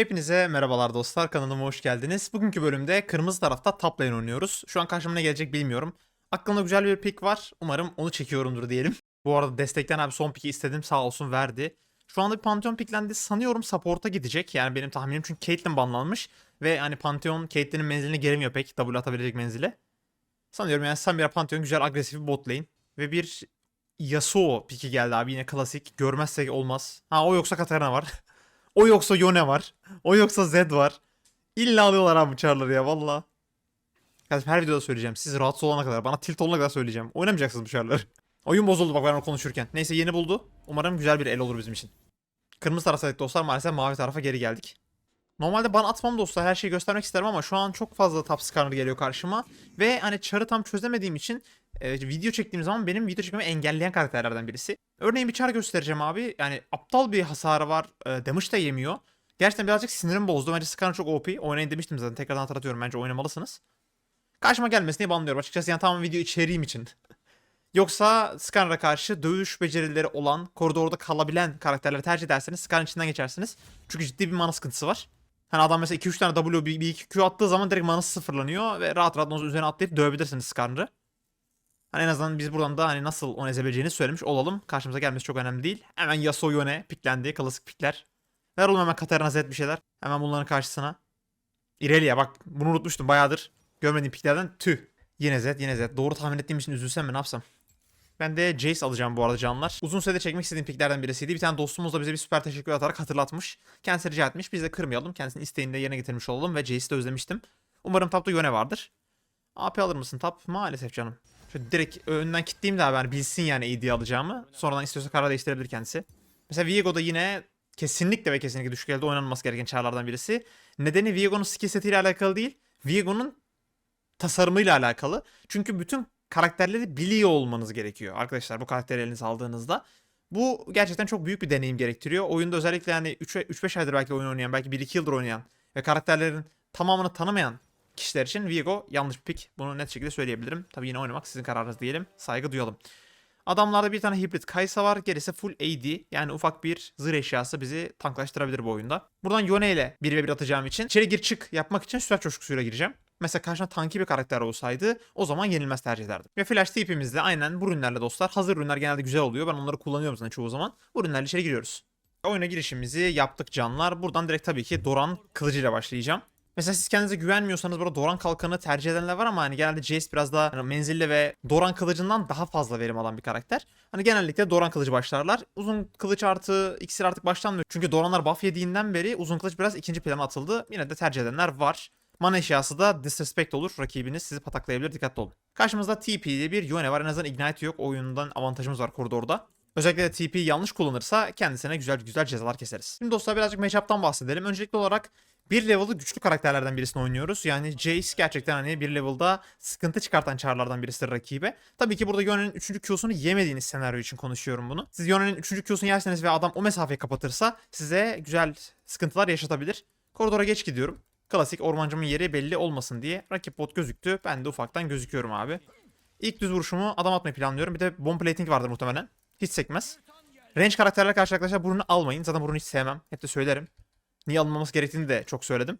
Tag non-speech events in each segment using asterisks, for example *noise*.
Hepinize merhabalar dostlar kanalıma hoş geldiniz. Bugünkü bölümde kırmızı tarafta top lane oynuyoruz. Şu an karşıma ne gelecek bilmiyorum. Aklımda güzel bir pick var. Umarım onu çekiyorumdur diyelim. *laughs* Bu arada destekten abi son pick'i istedim sağ olsun verdi. Şu anda bir Pantheon picklendi. Sanıyorum support'a gidecek. Yani benim tahminim çünkü Caitlyn banlanmış. Ve hani Pantheon Caitlyn'in menzilini geremiyor pek. W atabilecek menzile. Sanıyorum yani Samira Pantheon güzel agresif bir bot lane. Ve bir Yasuo piki geldi abi yine klasik. Görmezsek olmaz. Ha o yoksa Katarina var. *laughs* o yoksa Yone var. O yoksa Zed var. İlla alıyorlar abi bu çarları ya valla. Her videoda söyleyeceğim. Siz rahatsız olana kadar, bana tilt olana kadar söyleyeceğim. Oynamayacaksınız bu çarları. *laughs* Oyun bozuldu bak ben onu konuşurken. Neyse yeni buldu. Umarım güzel bir el olur bizim için. Kırmızı taraftaydık dostlar. Maalesef mavi tarafa geri geldik. Normalde bana atmam dostlar. Her şeyi göstermek isterim ama şu an çok fazla top scanner geliyor karşıma. Ve hani çarı tam çözemediğim için e, video çektiğim zaman benim video çekmemi engelleyen karakterlerden birisi. Örneğin bir çar göstereceğim abi. Yani aptal bir hasarı var. E, damage da yemiyor. Gerçekten birazcık sinirim bozdu. Bence Skarner çok OP. Oynayın demiştim zaten. Tekrardan hatırlatıyorum. Bence oynamalısınız. Karşıma gelmesin diye banlıyorum. Açıkçası yani tamamen video içeriğim için. *laughs* Yoksa Skarner'a karşı dövüş becerileri olan, koridorda kalabilen karakterleri tercih ederseniz Skarner içinden geçersiniz. Çünkü ciddi bir mana sıkıntısı var. Hani adam mesela 2-3 tane W, bir 2 Q attığı zaman direkt manası sıfırlanıyor ve rahat rahat onun üzerine atlayıp dövebilirsiniz Skarner'ı. Hani en azından biz buradan da hani nasıl onu ezebileceğini söylemiş olalım. Karşımıza gelmesi çok önemli değil. Hemen Yasuo piklendi. Klasik pikler. Ver oğlum hemen Katarina Zed bir şeyler. Hemen bunların karşısına. Irelia bak bunu unutmuştum bayağıdır. Görmediğim piklerden tüh. Yine Zed yine Zed. Doğru tahmin ettiğim için üzülsem mi ne yapsam? Ben de Jace alacağım bu arada canlar. Uzun süredir çekmek istediğim piklerden birisiydi. Bir tane dostumuz da bize bir süper teşekkür atarak hatırlatmış. Kendisi rica etmiş. Biz de kırmayalım. Kendisinin isteğini de yerine getirmiş olalım ve Jace'i de özlemiştim. Umarım tapta yöne vardır. AP alır mısın tap? Maalesef canım. Şöyle direkt önden kitleyeyim de ben bilsin yani AD alacağımı. Sonradan istiyorsa karar değiştirebilir kendisi. Mesela Viego da yine kesinlikle ve kesinlikle düşük elde oynanması gereken çarlardan birisi. Nedeni Viego'nun skill setiyle alakalı değil. Viego'nun tasarımıyla alakalı. Çünkü bütün karakterleri biliyor olmanız gerekiyor arkadaşlar bu karakteri elinize aldığınızda. Bu gerçekten çok büyük bir deneyim gerektiriyor. Oyunda özellikle yani 3-5 aydır belki oyun oynayan, belki 1-2 yıldır oynayan ve karakterlerin tamamını tanımayan kişiler için Viego yanlış bir pick. Bunu net şekilde söyleyebilirim. Tabii yine oynamak sizin kararınız diyelim. Saygı duyalım. Adamlarda bir tane hibrit Kaysa var. Gerisi full AD. Yani ufak bir zırh eşyası bizi tanklaştırabilir bu oyunda. Buradan Yone ile 1 ve 1 atacağım için içeri gir çık yapmak için süper coşkusuyla gireceğim. Mesela karşına tanki bir karakter olsaydı o zaman yenilmez tercih ederdim. Ve flash tipimizde aynen bu ürünlerle dostlar. Hazır ürünler genelde güzel oluyor. Ben onları kullanıyorum zaten çoğu zaman. Bu ürünlerle içeri giriyoruz. Oyuna girişimizi yaptık canlar. Buradan direkt tabii ki Doran kılıcıyla başlayacağım. Mesela siz kendinize güvenmiyorsanız burada Doran kalkanı tercih edenler var ama hani genelde Jace biraz daha hani menzilli ve Doran kılıcından daha fazla verim alan bir karakter. Hani genellikle Doran kılıcı başlarlar. Uzun kılıç artı iksir artık başlanmıyor. Çünkü Doranlar buff yediğinden beri uzun kılıç biraz ikinci plana atıldı. Yine de tercih edenler var. Mana eşyası da disrespect olur. Rakibiniz sizi pataklayabilir. Dikkatli olun. Karşımızda TP'li bir Yone var. En azından Ignite yok. Oyundan avantajımız var koridorda. Özellikle de TP yanlış kullanırsa kendisine güzel güzel cezalar keseriz. Şimdi dostlar birazcık matchup'tan bahsedelim. Öncelikli olarak bir level'ı güçlü karakterlerden birisini oynuyoruz. Yani Jace gerçekten hani bir level'da sıkıntı çıkartan çarlardan birisidir rakibe. Tabii ki burada Yone'nin 3. Q'sunu yemediğiniz senaryo için konuşuyorum bunu. Siz Yone'nin 3. Q'sunu yerseniz ve adam o mesafeyi kapatırsa size güzel sıkıntılar yaşatabilir. Koridora geç gidiyorum. Klasik ormancımın yeri belli olmasın diye. Rakip bot gözüktü. Ben de ufaktan gözüküyorum abi. İlk düz vuruşumu adam atmayı planlıyorum. Bir de bomb plating vardır muhtemelen. Hiç sekmez. Range karakterlerle karşı arkadaşlar bunu almayın. Zaten bunu hiç sevmem. Hep de söylerim. Niye alınmaması gerektiğini de çok söyledim.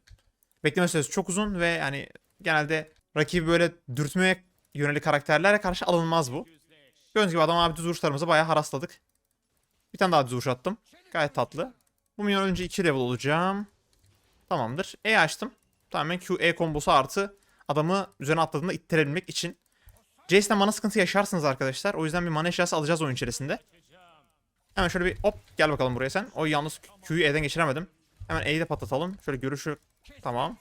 Bekleme süresi çok uzun ve yani genelde rakibi böyle dürtmeye yönelik karakterlere karşı alınmaz bu. Gördüğünüz gibi adam abi düz vuruşlarımızı bayağı harasladık. Bir tane daha düz vuruş attım. Gayet tatlı. Bu minyon önce 2 level olacağım. Tamamdır. E açtım. Tamamen Q E kombosu artı adamı üzerine atladığında ittirebilmek için. Jace'den mana sıkıntı yaşarsınız arkadaşlar. O yüzden bir mana eşyası alacağız oyun içerisinde. Hemen şöyle bir hop gel bakalım buraya sen. O yalnız Q'yu E'den geçiremedim. Hemen E'yi de patlatalım. Şöyle görüşü tamam.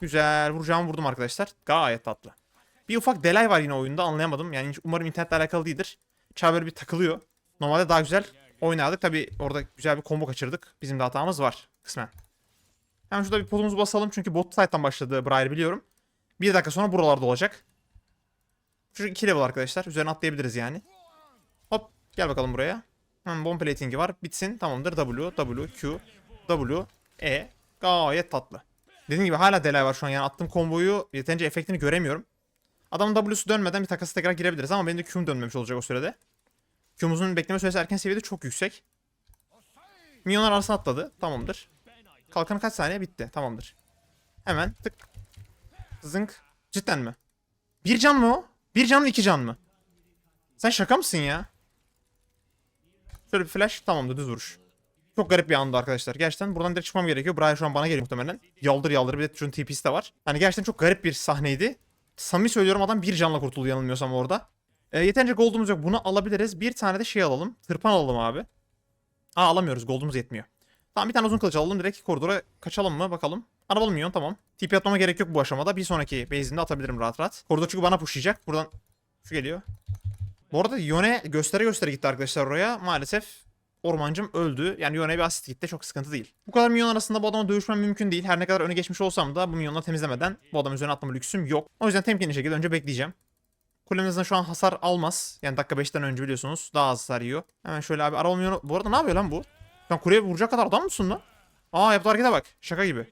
Güzel vuracağımı vurdum arkadaşlar. Gayet tatlı. Bir ufak delay var yine oyunda anlayamadım. Yani umarım internetle alakalı değildir. Çağ bir takılıyor. Normalde daha güzel oynardık. Tabi orada güzel bir combo kaçırdık. Bizim de hatamız var kısmen. Hemen şurada bir potumuzu basalım çünkü bot side'dan başladı Briar biliyorum. Bir dakika sonra buralarda olacak. Şu iki level arkadaşlar. Üzerine atlayabiliriz yani. Hop gel bakalım buraya. Hemen bomb plating'i var. Bitsin. Tamamdır. W, W, Q, W, E. Gayet tatlı. Dediğim gibi hala delay var şu an. Yani attığım komboyu yeterince efektini göremiyorum. Adamın W'su dönmeden bir takası tekrar girebiliriz ama benim de Q'm dönmemiş olacak o sürede. Q'muzun bekleme süresi erken seviyede çok yüksek. Minyonlar arasına atladı. Tamamdır. Kalkanı kaç saniye? Bitti. Tamamdır. Hemen tık. Zınk. Cidden mi? Bir can mı o? Bir can mı iki can mı? Sen şaka mısın ya? Şöyle bir flash. Tamamdır düz vuruş. Çok garip bir andı arkadaşlar. Gerçekten buradan direkt çıkmam gerekiyor. Brian şu an bana geliyor muhtemelen. Yaldır yaldır bir de şunun TP'si de var. Hani gerçekten çok garip bir sahneydi. Samimi söylüyorum adam bir canla kurtuldu yanılmıyorsam orada. E, yeterince gold'umuz yok. Bunu alabiliriz. Bir tane de şey alalım. Tırpan alalım abi. Aa alamıyoruz. Gold'umuz yetmiyor. Tamam bir tane uzun kılıç alalım. Direkt koridora kaçalım mı bakalım. Arabalı minyon tamam. TP atmama gerek yok bu aşamada. Bir sonraki base'imde atabilirim rahat rahat. Koridor çünkü bana pushlayacak. Buradan şu geliyor. Bu arada Yone göstere göstere gitti arkadaşlar oraya. Maalesef ormancım öldü. Yani Yone'ye bir asist gitti. Çok sıkıntı değil. Bu kadar minyon arasında bu adama dövüşmem mümkün değil. Her ne kadar öne geçmiş olsam da bu minyonları temizlemeden bu adamın üzerine atlama lüksüm yok. O yüzden temkinli şekilde önce bekleyeceğim. Kulemizden şu an hasar almaz. Yani dakika 5'ten önce biliyorsunuz daha az hasar yiyor. Hemen şöyle abi araba minyonu... Bu arada ne yapıyor lan bu? Sen kuleye vuracak kadar adam mısın lan? Aa yaptığı harekete bak. Şaka gibi.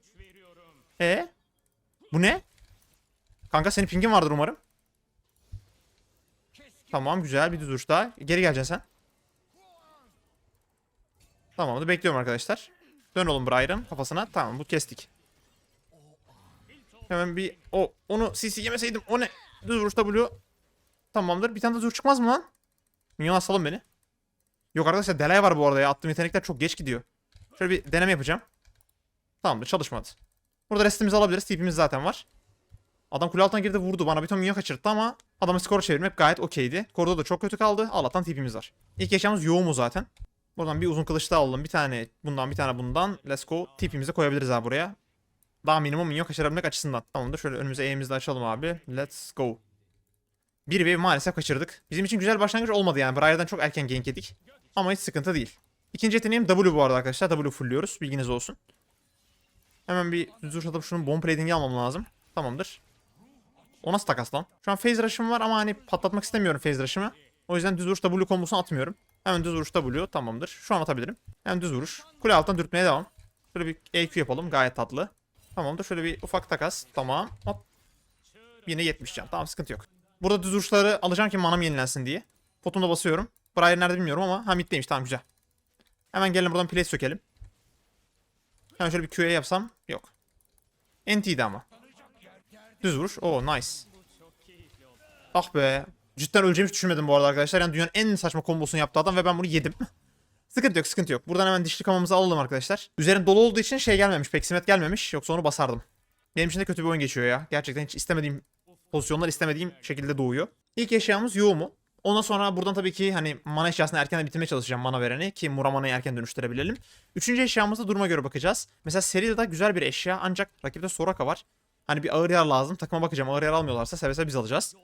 E Bu ne? Kanka senin pingin vardır umarım. Tamam güzel bir düz daha. Geri geleceksin sen. Tamamdır bekliyorum arkadaşlar. Dön oğlum Brian kafasına. Tamam bu kestik. Hemen bir o onu CC yemeseydim o ne? Düz vuruş W. Tamamdır. Bir tane de vuruş çıkmaz mı lan? Minyon asalım beni. Yok arkadaşlar delay var bu arada ya. Attığım yetenekler çok geç gidiyor. Şöyle bir deneme yapacağım. Tamamdır çalışmadı. Burada restimizi alabiliriz. TP'miz zaten var. Adam kule altına girdi vurdu. Bana bir ton minyon kaçırttı ama adamın skoru çevirmek gayet okeydi. Koridor da çok kötü kaldı. Allah'tan TP'miz var. İlk yaşamımız yoğun zaten. Buradan bir uzun kılıç daha alalım. Bir tane bundan bir tane bundan. Let's go. TP'mizi koyabiliriz abi buraya. Daha minimum minyon kaçırabilmek açısından. Tamamdır. Şöyle önümüze E'mizi de açalım abi. Let's go. Bir wave maalesef kaçırdık. Bizim için güzel başlangıç olmadı yani. Briar'dan çok erken gank yedik. Ama hiç sıkıntı değil. İkinci yeteneğim W bu arada arkadaşlar. W fullliyoruz. Bilginiz olsun. Hemen bir duruş atıp şunun bomb plating'i almam lazım. Tamamdır. O nasıl takas lan? Şu an phase rush'ım var ama hani patlatmak istemiyorum phase rush'ımı. O yüzden düz vuruş W kombosunu atmıyorum. Hemen düz vuruş W tamamdır. Şu an atabilirim. Hemen düz vuruş. Kule alttan dürtmeye devam. Şöyle bir EQ yapalım. Gayet tatlı. Tamamdır. Şöyle bir ufak takas. Tamam. Hop. Yine 70 can. Tamam sıkıntı yok. Burada düz vuruşları alacağım ki manam yenilensin diye. Potumda basıyorum. Brian nerede bilmiyorum ama ha middeymiş. Tamam güzel. Hemen gelin buradan plate sökelim. Hemen şöyle bir QA yapsam. Yok. NT'di ama. Düz vuruş. Oo nice. Ah be. Cidden öleceğimi hiç düşünmedim bu arada arkadaşlar. Yani dünyanın en saçma kombosunu yaptı adam ve ben bunu yedim. *laughs* sıkıntı yok sıkıntı yok. Buradan hemen dişli kamamızı alalım arkadaşlar. Üzerin dolu olduğu için şey gelmemiş. Peksimet gelmemiş. Yoksa onu basardım. Benim için de kötü bir oyun geçiyor ya. Gerçekten hiç istemediğim pozisyonlar istemediğim şekilde doğuyor. İlk eşyamız Yoğumu. Ondan sonra buradan tabii ki hani mana eşyasını erken bitirmeye çalışacağım mana vereni ki Muramana'yı erken dönüştürebilelim. Üçüncü eşyamızda duruma göre bakacağız. Mesela Serila'da güzel bir eşya ancak rakipte Soraka var. Hani bir ağır yer lazım. Takıma bakacağım. Ağır yer almıyorlarsa seve biz alacağız.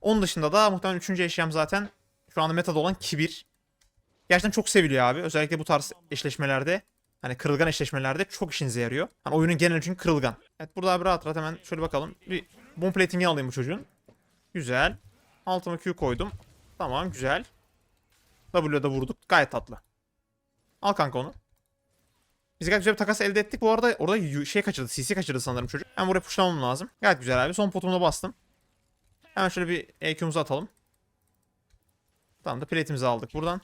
Onun dışında da muhtemelen üçüncü eşyam zaten şu anda metada olan Kibir. Gerçekten çok seviliyor abi. Özellikle bu tarz eşleşmelerde hani kırılgan eşleşmelerde çok işinize yarıyor. Hani oyunun geneli çünkü kırılgan. Evet burada abi rahat rahat hemen şöyle bakalım. Bir bomb plating'i alayım bu çocuğun. Güzel. Altıma Q koydum. Tamam güzel. W'da vurduk. Gayet tatlı. Al kanka onu. Biz gayet güzel bir takas elde ettik. Bu arada orada şey kaçırdı. CC kaçırdı sanırım çocuk. Ben buraya pushlamam lazım. Gayet güzel abi. Son potumda bastım. Hemen şöyle bir EQ'muzu atalım. Tamam da plate'imizi aldık buradan.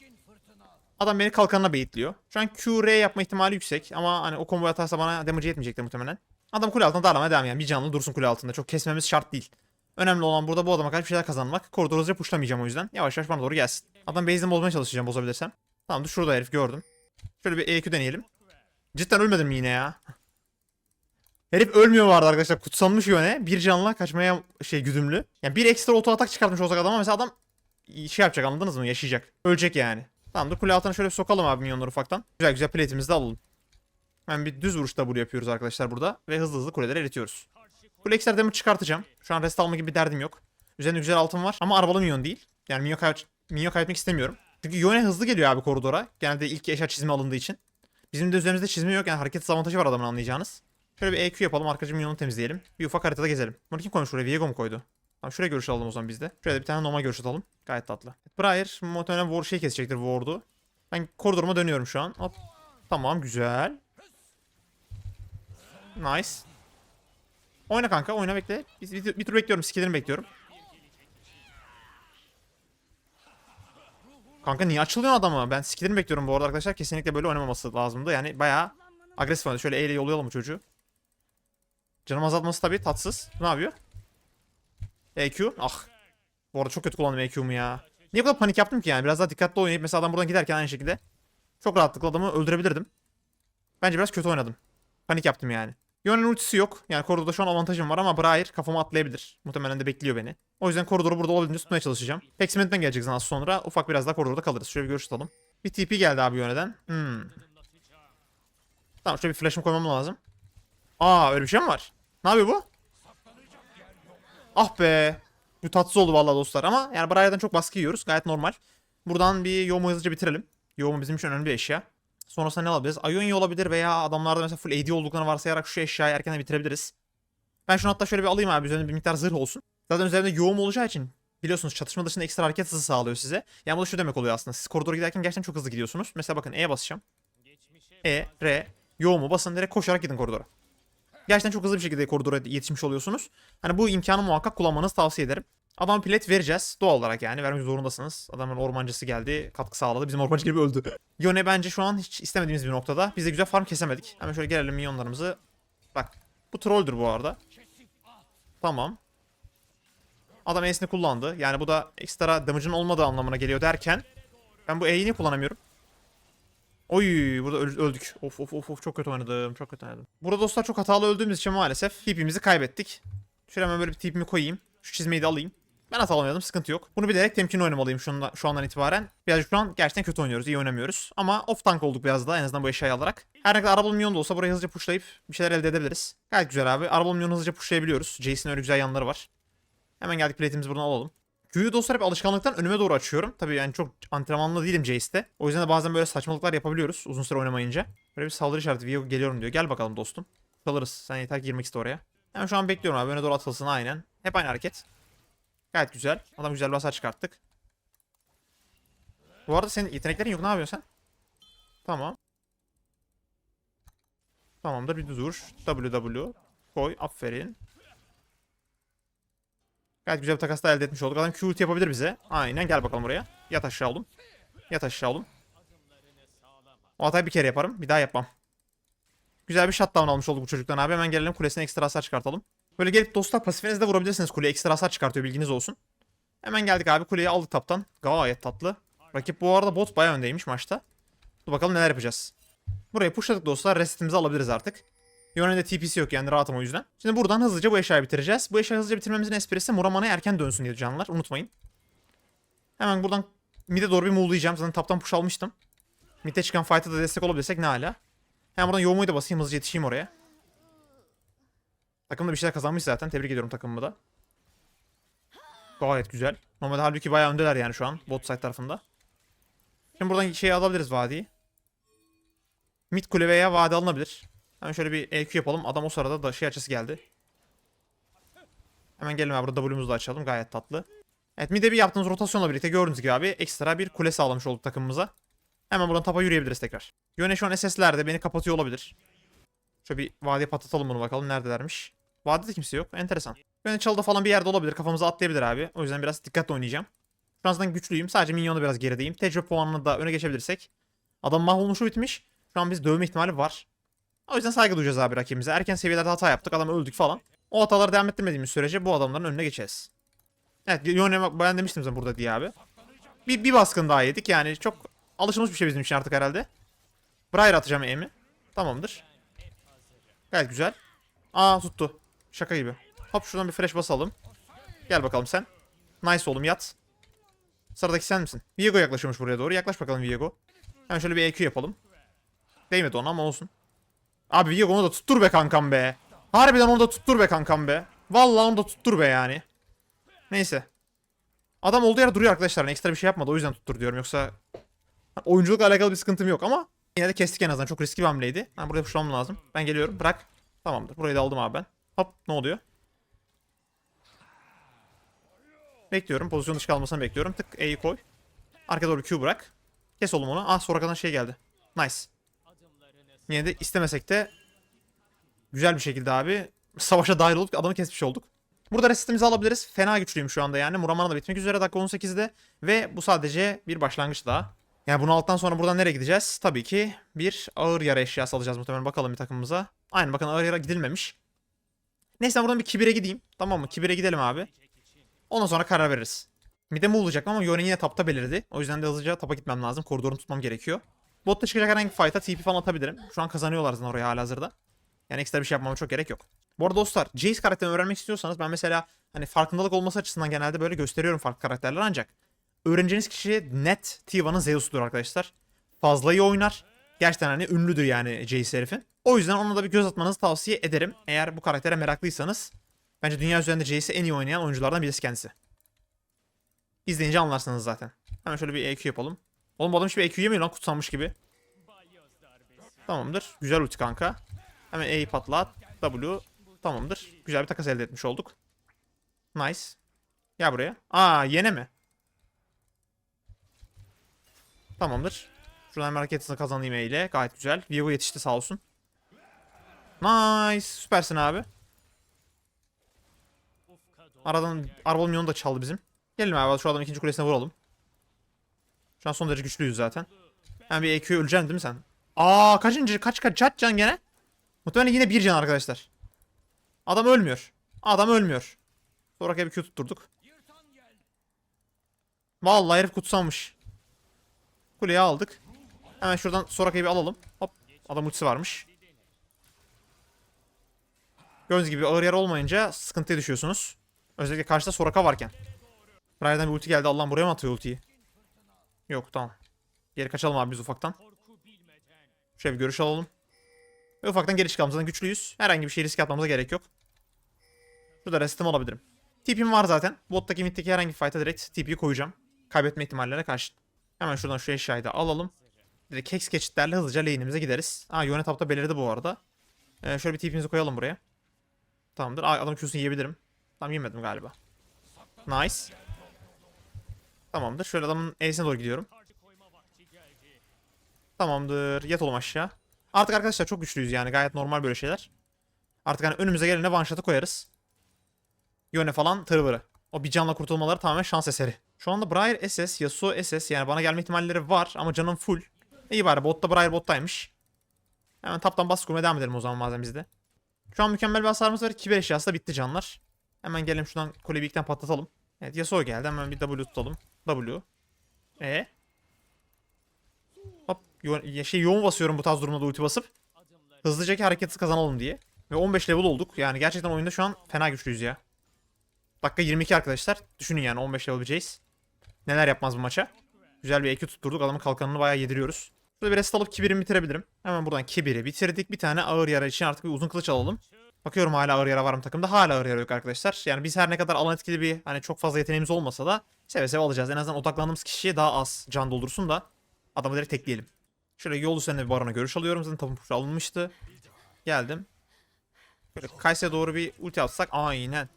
Adam beni kalkanına beyitliyor. Şu an QR yapma ihtimali yüksek. Ama hani o combo atarsa bana damage yetmeyecektir muhtemelen. Adam kule altında darlamaya devam yani. Bir canlı dursun kule altında. Çok kesmemiz şart değil. Önemli olan burada bu adama karşı bir şeyler kazanmak. Koridoru hızlıca pushlamayacağım o yüzden. Yavaş yavaş bana doğru gelsin. Adam base'ini bozmaya çalışacağım bozabilirsem. Tamam dur şurada herif gördüm. Şöyle bir EQ deneyelim. Cidden ölmedim yine ya? Herif ölmüyor vardı arkadaşlar. Kutsanmış yöne. Bir canla kaçmaya şey güdümlü. Yani bir ekstra oto atak çıkartmış olsak adama mesela adam şey yapacak anladınız mı? Yaşayacak. Ölecek yani. Tamam dur kule altına şöyle sokalım abi minyonları ufaktan. Güzel güzel plate'imizi de alalım. Hemen bir düz vuruş W yapıyoruz arkadaşlar burada. Ve hızlı hızlı kuleleri eritiyoruz. Kule ekstra damage çıkartacağım. Şu an rest alma gibi bir derdim yok. Üzerinde güzel altın var ama arabalı minyon değil. Yani minyon, kay minyon kaybetmek istemiyorum. Çünkü Yone hızlı geliyor abi koridora. Genelde ilk eşya çizimi alındığı için. Bizim de üzerimizde çizimi yok yani hareket avantajı var adamın anlayacağınız. Şöyle bir EQ yapalım arkacı minyonu temizleyelim. Bir ufak haritada gezelim. Bunu kim koymuş buraya? Viego mu koydu? Tamam şuraya görüş alalım o zaman biz de. Şöyle bir tane normal görüş atalım. Gayet tatlı. Briar muhtemelen War şey kesecektir Ward'u. Ben koridoruma dönüyorum şu an. Hop. Tamam güzel. Nice. Oyna kanka oyna bekle. Bir, bir, bir tur bekliyorum. Skillerini bekliyorum. Kanka niye açılıyor adamı? Ben skillerini bekliyorum bu arada arkadaşlar. Kesinlikle böyle oynamaması lazımdı. Yani bayağı Agresif oynadı. Şöyle E ile yollayalım bu çocuğu. Canım azaltması tabii tatsız. Ne yapıyor? EQ. Ah. Bu arada çok kötü kullandım EQ'mu ya. Niye bu kadar panik yaptım ki yani? Biraz daha dikkatli oynayıp mesela adam buradan giderken aynı şekilde çok rahatlıkla adamı öldürebilirdim. Bence biraz kötü oynadım. Panik yaptım yani. Yone'nin ultisi yok. Yani koridorda şu an avantajım var ama Brair kafama atlayabilir. Muhtemelen de bekliyor beni. O yüzden koridoru burada olabildiğince tutmaya çalışacağım. Peximent'den gelecek az sonra. Ufak biraz daha koridorda kalırız. Şöyle bir görüş. Bir TP geldi abi Yone'den. Hmm. Tamam şöyle bir flash'ımı koymam lazım. Aa öyle bir şey mi var? Ne yapıyor bu? Ah be. Bu tatsız oldu vallahi dostlar ama yani Briar'dan çok baskı yiyoruz. Gayet normal. Buradan bir Yoğumu hızlıca bitirelim. Yoğumu bizim için önemli bir eşya. Sonrasında ne alabiliriz? Ionia olabilir veya adamlarda mesela full AD olduklarını varsayarak şu eşyayı erkenden bitirebiliriz. Ben şunu hatta şöyle bir alayım abi. Üzerinde bir miktar zırh olsun. Zaten üzerinde yoğum olacağı için biliyorsunuz çatışma dışında ekstra hareket hızı sağlıyor size. Yani bu da şu demek oluyor aslında. Siz koridora giderken gerçekten çok hızlı gidiyorsunuz. Mesela bakın E'ye basacağım. E, R, yoğumu basın direkt koşarak gidin koridora. Gerçekten çok hızlı bir şekilde koridora yetişmiş oluyorsunuz. Hani bu imkanı muhakkak kullanmanızı tavsiye ederim. Adam pilet vereceğiz. Doğal olarak yani vermek zorundasınız. Adamın ormancısı geldi. Katkı sağladı. Bizim ormancı gibi öldü. *laughs* Yone bence şu an hiç istemediğimiz bir noktada. Biz de güzel farm kesemedik. Hemen şöyle gelelim minyonlarımızı. Bak. Bu trolldür bu arada. Tamam. Adam E'sini kullandı. Yani bu da ekstra damage'ın olmadığı anlamına geliyor derken. Ben bu E'yi niye kullanamıyorum? Oy burada öl- öldük. Of of of of çok kötü oynadım. Çok kötü oynadım. Burada dostlar çok hatalı öldüğümüz için maalesef tipimizi kaybettik. Şöyle hemen böyle bir tipimi koyayım. Şu çizmeyi de alayım. Ben hata oynadım sıkıntı yok. Bunu bilerek temkinli oynamalıyım şu, anda, şu andan itibaren. Birazcık şu an gerçekten kötü oynuyoruz. iyi oynamıyoruz. Ama off tank olduk biraz daha en azından bu eşyayı alarak. Her ne kadar arabalı minyon da olsa burayı hızlıca pushlayıp bir şeyler elde edebiliriz. Gayet güzel abi. Arabalı minyonu hızlıca pushlayabiliyoruz. Jace'in öyle güzel yanları var. Hemen geldik plate'imizi buradan alalım. Q'yu dostlar hep alışkanlıktan önüme doğru açıyorum. Tabii yani çok antrenmanlı değilim Jace'te. O yüzden de bazen böyle saçmalıklar yapabiliyoruz uzun süre oynamayınca. Böyle bir saldırı işareti Viego geliyorum diyor. Gel bakalım dostum. Kalırız. Sen yeter ki girmek iste oraya. Hemen şu an bekliyorum abi. Öne doğru atılsın aynen. Hep aynı hareket. Gayet güzel. Adam güzel bir hasar çıkarttık. Bu arada senin yeteneklerin yok. Ne yapıyorsun sen? Tamam. Tamamdır bir dur. WW. Koy. Aferin. Gayet güzel bir takas da elde etmiş olduk. Adam Q yapabilir bize. Aynen gel bakalım buraya. Yat aşağı oğlum. Yat aşağı oğlum. O hatayı bir kere yaparım. Bir daha yapmam. Güzel bir shutdown almış olduk bu çocuktan abi. Hemen gelelim kulesine ekstra hasar çıkartalım. Böyle gelip dostlar pasifinizde vurabilirsiniz. Kuleye ekstra hasar çıkartıyor bilginiz olsun. Hemen geldik abi kuleyi aldık taptan. Gayet tatlı. Rakip bu arada bot bayağı öndeymiş maçta. Dur bakalım neler yapacağız. Burayı pushladık dostlar. Resetimizi alabiliriz artık. Yone'de TP'si yok yani rahatım o yüzden. Şimdi buradan hızlıca bu eşyayı bitireceğiz. Bu eşyayı hızlıca bitirmemizin esprisi Muraman'a erken dönsün diye canlar. Unutmayın. Hemen buradan mid'e doğru bir move'layacağım. Zaten taptan push almıştım. Mid'e çıkan fight'a da destek olabilirsek ne hala. Hemen buradan Yomu'yu da basayım hızlıca yetişeyim oraya. Takım da bir şeyler kazanmış zaten. Tebrik ediyorum takımımı da. Gayet güzel. Normalde halbuki bayağı öndeler yani şu an bot side tarafında. Şimdi buradan şeyi alabiliriz vadiyi. Mid kule veya vadi alınabilir. Hemen şöyle bir EQ yapalım. Adam o sırada da şey açısı geldi. Hemen gelin abi burada W'muzu da açalım. Gayet tatlı. Evet mid'e bir yaptığımız rotasyonla birlikte gördüğünüz gibi abi ekstra bir kule sağlamış olduk takımımıza. Hemen buradan tapa yürüyebiliriz tekrar. Yöne şu an SS'lerde beni kapatıyor olabilir. Şöyle bir vadiye patlatalım bunu bakalım neredelermiş. Vadide kimse yok. Enteresan. Yöne çalıda falan bir yerde olabilir. Kafamıza atlayabilir abi. O yüzden biraz dikkatli oynayacağım. Şu an güçlüyüm. Sadece minyonu biraz gerideyim. Tecrübe puanını da öne geçebilirsek. Adam mahvolmuşu bitmiş. Şu an biz dövme ihtimali var. O yüzden saygı duyacağız abi rakibimize. Erken seviyelerde hata yaptık. Adam öldük falan. O hataları devam ettirmediğimiz sürece bu adamların önüne geçeceğiz. Evet Yone ben demiştim zaten burada diye abi. Bir, bir baskın daha yedik. Yani çok alışılmış bir şey bizim için artık herhalde. Briar atacağım E'mi. Tamamdır. Gayet güzel. Aa tuttu. Şaka gibi. Hop şuradan bir flash basalım. Gel bakalım sen. Nice oğlum yat. Sıradaki sen misin? Viego yaklaşıyormuş buraya doğru. Yaklaş bakalım Viego. Hemen şöyle bir EQ yapalım. Değmedi ona ama olsun. Abi Viego onu da tuttur be kankam be. Harbiden onu da tuttur be kankam be. Vallahi onu da tuttur be yani. Neyse. Adam olduğu yerde duruyor arkadaşlar. Yani ekstra bir şey yapmadı. O yüzden tuttur diyorum. Yoksa oyunculukla alakalı bir sıkıntım yok ama yine de kestik en azından. Çok riskli bir hamleydi. Ben buraya pushlamam lazım. Ben geliyorum. Bırak. Tamamdır. Burayı da aldım abi ben. Hop ne oluyor? Bekliyorum. Pozisyon dışı kalmasını bekliyorum. Tık E'yi koy. Arka doğru Q bırak. Kes oğlum onu. Ah Soraka'dan şey geldi. Nice. Yine de istemesek de güzel bir şekilde abi savaşa dahil olup adamı kesmiş olduk. Burada resetimizi alabiliriz. Fena güçlüyüm şu anda yani. Muramana da bitmek üzere dakika 18'de. Ve bu sadece bir başlangıç daha. Yani bunu aldıktan sonra buradan nereye gideceğiz? Tabii ki bir ağır yara eşyası alacağız muhtemelen. Bakalım bir takımımıza. Aynen bakın ağır yara gidilmemiş. Neyse buradan bir kibire gideyim. Tamam mı? Kibire gidelim abi. Ondan sonra karar veririz. Mide mi olacak ama Yone yine tapta belirdi. O yüzden de hızlıca tapa gitmem lazım. Koridoru tutmam gerekiyor. Botta çıkacak herhangi bir fight'a TP falan atabilirim. Şu an kazanıyorlar zaten oraya hala hazırda. Yani ekstra bir şey yapmama çok gerek yok. Bu arada dostlar Jace karakterini öğrenmek istiyorsanız ben mesela hani farkındalık olması açısından genelde böyle gösteriyorum farklı karakterler ancak öğreneceğiniz kişi net Tiva'nın Zeus'udur arkadaşlar. Fazla iyi oynar. Gerçekten hani ünlüdür yani Jace herifin. O yüzden ona da bir göz atmanızı tavsiye ederim. Eğer bu karaktere meraklıysanız. Bence dünya üzerinde Jace'i en iyi oynayan oyunculardan birisi kendisi. İzleyince anlarsınız zaten. Hemen şöyle bir EQ yapalım. Oğlum bu adam hiçbir EQ yemiyor lan kutsanmış gibi. Tamamdır. Güzel ulti kanka. Hemen E'yi patlat. W. Tamamdır. Güzel bir takas elde etmiş olduk. Nice. Gel buraya. Aa yene mi? Tamamdır. Şuradan hemen hareket hızını kazanayım E ile. Gayet güzel. Viego yetişti sağ olsun. Nice. Süpersin abi. Aradan arabanın yolu da çaldı bizim. Gelin abi şu adam ikinci kulesine vuralım. Şu an son derece güçlüyüz zaten. Hemen bir EQ öleceksin değil mi sen? Aa kaçıncı? Kaç kaç kaç can gene? Muhtemelen yine bir can arkadaşlar. Adam ölmüyor. Adam ölmüyor. Sonra bir tutturduk. Vallahi herif kutsanmış. Kuleyi aldık. Hemen şuradan Soraka'yı bir alalım. Hop. Adam ultisi varmış. Gördüğünüz gibi ağır yara olmayınca sıkıntıya düşüyorsunuz. Özellikle karşıda Soraka varken. Briar'dan bir ulti geldi. Allah'ım buraya mı atıyor ultiyi? Yok tamam. Geri kaçalım abi biz ufaktan. Şöyle bir görüş alalım. Ve ufaktan geri çıkalım. Zaten güçlüyüz. Herhangi bir şey risk atmamıza gerek yok. Şurada restim alabilirim. Tipim var zaten. Bottaki middeki herhangi bir fight'a direkt TP'yi koyacağım. Kaybetme ihtimallerine karşı. Hemen şuradan şu eşyayı da alalım. Direkt Hex geçitlerle hızlıca lane'imize gideriz. Aa Yone tapta belirdi bu arada. Ee, şöyle bir TP'mizi koyalım buraya. Tamamdır. Aa adam Q'sunu yiyebilirim. Tamam yemedim galiba. Nice. Tamamdır. Şöyle adamın E'sine doğru gidiyorum. Tamamdır. Yat oğlum aşağı. Artık arkadaşlar çok güçlüyüz yani. Gayet normal böyle şeyler. Artık hani önümüze gelene one shot'ı koyarız. Yone falan tırvırı. O bir canla kurtulmaları tamamen şans eseri. Şu anda Briar SS, Yasuo SS yani bana gelme ihtimalleri var ama canım full. İyi bari botta Briar bottaymış. Hemen taptan bas kurmaya devam edelim o zaman madem bizde. Şu an mükemmel bir hasarımız var. Kiber eşyası da bitti canlar. Hemen gelelim şuradan ilkten patlatalım. Evet Yasuo geldi. Hemen bir W tutalım. W. E. Hop. Yo şey yoğun basıyorum bu tarz durumda da ulti basıp. Hızlıca hareketsiz kazanalım diye. Ve 15 level olduk. Yani gerçekten oyunda şu an fena güçlüyüz ya. Dakika 22 arkadaşlar. Düşünün yani 15 level Jace. Neler yapmaz bu maça. Güzel bir EQ tutturduk. Adamın kalkanını bayağı yediriyoruz. Şurada bir rest alıp kibirimi bitirebilirim. Hemen buradan kibiri bitirdik. Bir tane ağır yara için artık bir uzun kılıç alalım. Bakıyorum hala ağır yara var mı takımda? Hala ağır yara yok arkadaşlar. Yani biz her ne kadar alan etkili bir hani çok fazla yeteneğimiz olmasa da seve seve alacağız. En azından odaklandığımız kişiye daha az can doldursun da adamı direkt tekleyelim. Şöyle yol üzerinde bir barona görüş alıyorum. Zaten tapın puşu alınmıştı. Geldim. Böyle Kayse'ye doğru bir ulti atsak aynen.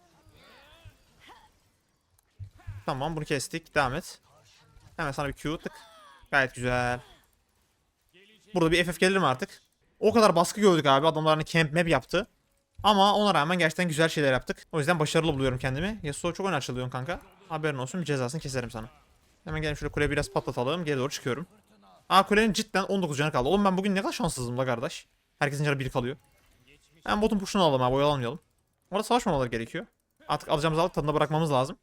Tamam bunu kestik. Devam et. Hemen sana bir Q tık. Gayet güzel. Burada bir FF gelir mi artık? O kadar baskı gördük abi. Adamlar hani camp map yaptı. Ama ona rağmen gerçekten güzel şeyler yaptık. O yüzden başarılı buluyorum kendimi. Yasuo çok öne açılıyorsun kanka. Haberin olsun bir cezasını keserim sana. Hemen gelin şöyle kuleyi biraz patlatalım. Geri doğru çıkıyorum. Aa kulenin cidden 19 canı kaldı. Oğlum ben bugün ne kadar şanssızım la kardeş. Herkesin canı biri kalıyor. Hemen botun push'unu alalım abi oyalanmayalım. Orada savaşmamaları gerekiyor. Artık alacağımız alıp tadına bırakmamız lazım.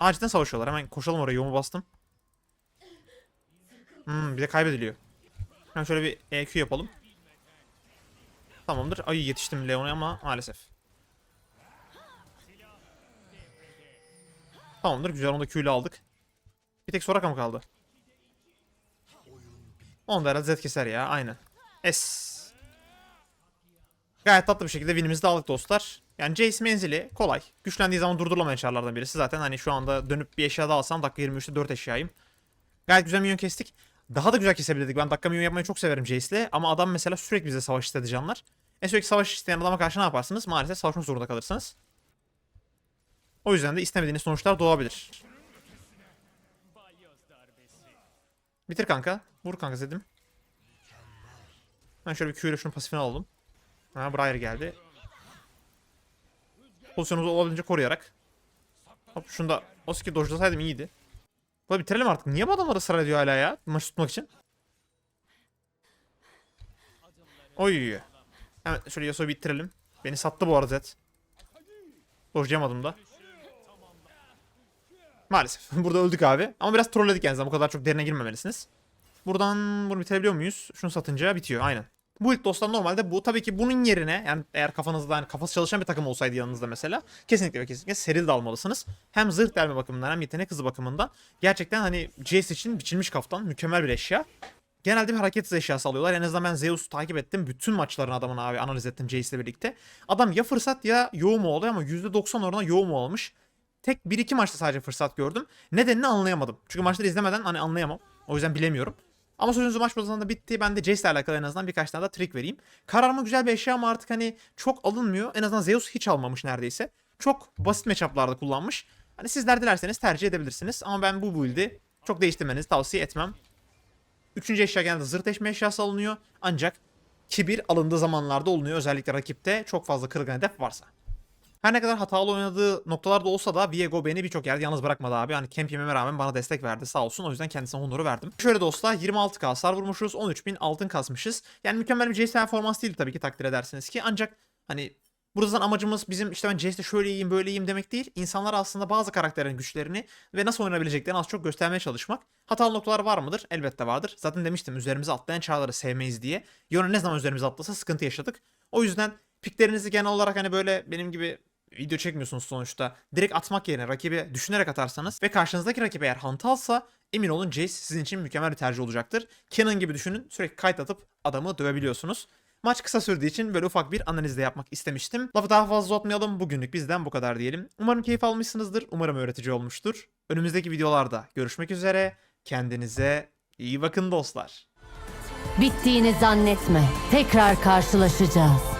Aa cidden savaşıyorlar. Hemen koşalım oraya. Yomu bastım. Hmm, bir de kaybediliyor. Hemen şöyle bir EQ yapalım. Tamamdır. Ay yetiştim Leon'a ama maalesef. Tamamdır. Güzel. Onu da Q'yle aldık. Bir tek Soraka mı kaldı? Onu da herhalde Z keser ya. Aynen. S. Gayet tatlı bir şekilde winimizi de aldık dostlar. Yani Jace menzili kolay. Güçlendiği zaman durdurulamayan çarlardan birisi. Zaten hani şu anda dönüp bir eşya daha alsam dakika 23'te 4 eşyayım. Gayet güzel minyon kestik. Daha da güzel kesebilirdik. Ben dakika minyon yapmayı çok severim Jace'le. Ama adam mesela sürekli bize savaş istedi canlar. E sürekli savaş isteyen adama karşı ne yaparsınız? Maalesef savaşmak zorunda kalırsınız. O yüzden de istemediğiniz sonuçlar doğabilir. Bitir kanka. Vur kanka dedim. Ben şöyle bir Q ile şunun pasifini alalım. Ha Briar geldi. Pozisyonumuzu olabildiğince koruyarak. Hop şunu da o skill dojlasaydım iyiydi. Ulan bitirelim artık. Niye bu adamlar ısrar ediyor hala ya? Maç tutmak için. Oy. Hemen şöyle Yasuo'yu bitirelim. Beni sattı bu arada Zed. Dojlayamadım da. Maalesef. *laughs* Burada öldük abi. Ama biraz trolledik yani. Bu kadar çok derine girmemelisiniz. Buradan bunu bitirebiliyor muyuz? Şunu satınca bitiyor. Aynen. Bu ilk dostlar normalde bu. Tabii ki bunun yerine yani eğer kafanızda yani kafası çalışan bir takım olsaydı yanınızda mesela kesinlikle ve kesinlikle seril de almalısınız. Hem zırh delme bakımından hem yetenek hızı bakımından gerçekten hani Jace için biçilmiş kaftan mükemmel bir eşya. Genelde bir hareket hızı eşyası alıyorlar. En azından ben Zeus'u takip ettim. Bütün maçlarını adamın abi analiz ettim Jace'le birlikte. Adam ya fırsat ya yoğum oluyor ama %90 oranında yoğum olmuş. Tek 1-2 maçta sadece fırsat gördüm. Nedenini anlayamadım. Çünkü maçları izlemeden hani anlayamam. O yüzden bilemiyorum. Ama sözünüzü maç bazında bitti. Ben de Jace ile alakalı en azından birkaç tane daha trik vereyim. Kararma güzel bir eşya ama artık hani çok alınmıyor. En azından Zeus hiç almamış neredeyse. Çok basit matchup'larda kullanmış. Hani sizler dilerseniz tercih edebilirsiniz. Ama ben bu build'i çok değiştirmenizi tavsiye etmem. Üçüncü eşya genelde zırt eşyası alınıyor. Ancak kibir alındığı zamanlarda olunuyor. Özellikle rakipte çok fazla kırılgan hedef varsa. Her ne kadar hatalı oynadığı noktalarda olsa da Viego beni birçok yerde yalnız bırakmadı abi. Hani camp yememe rağmen bana destek verdi sağ olsun. O yüzden kendisine onuru verdim. Şöyle dostlar 26k hasar vurmuşuz. 13.000 altın kasmışız. Yani mükemmel bir Jace performans değil tabii ki takdir edersiniz ki. Ancak hani Buradan amacımız bizim işte ben Jace'de şöyle iyiyim böyle iyiyim demek değil. İnsanlar aslında bazı karakterin güçlerini ve nasıl oynanabileceklerini az çok göstermeye çalışmak. Hatalı noktalar var mıdır? Elbette vardır. Zaten demiştim üzerimize atlayan çağları sevmeyiz diye. Yona ne zaman üzerimize atlasa sıkıntı yaşadık. O yüzden piklerinizi genel olarak hani böyle benim gibi video çekmiyorsunuz sonuçta. Direkt atmak yerine rakibi düşünerek atarsanız ve karşınızdaki rakip eğer hantalsa emin olun Jace sizin için mükemmel bir tercih olacaktır. Canon gibi düşünün sürekli kayıt atıp adamı dövebiliyorsunuz. Maç kısa sürdüğü için böyle ufak bir analiz de yapmak istemiştim. Lafı daha fazla uzatmayalım. Bugünlük bizden bu kadar diyelim. Umarım keyif almışsınızdır. Umarım öğretici olmuştur. Önümüzdeki videolarda görüşmek üzere. Kendinize iyi bakın dostlar. Bittiğini zannetme. Tekrar karşılaşacağız.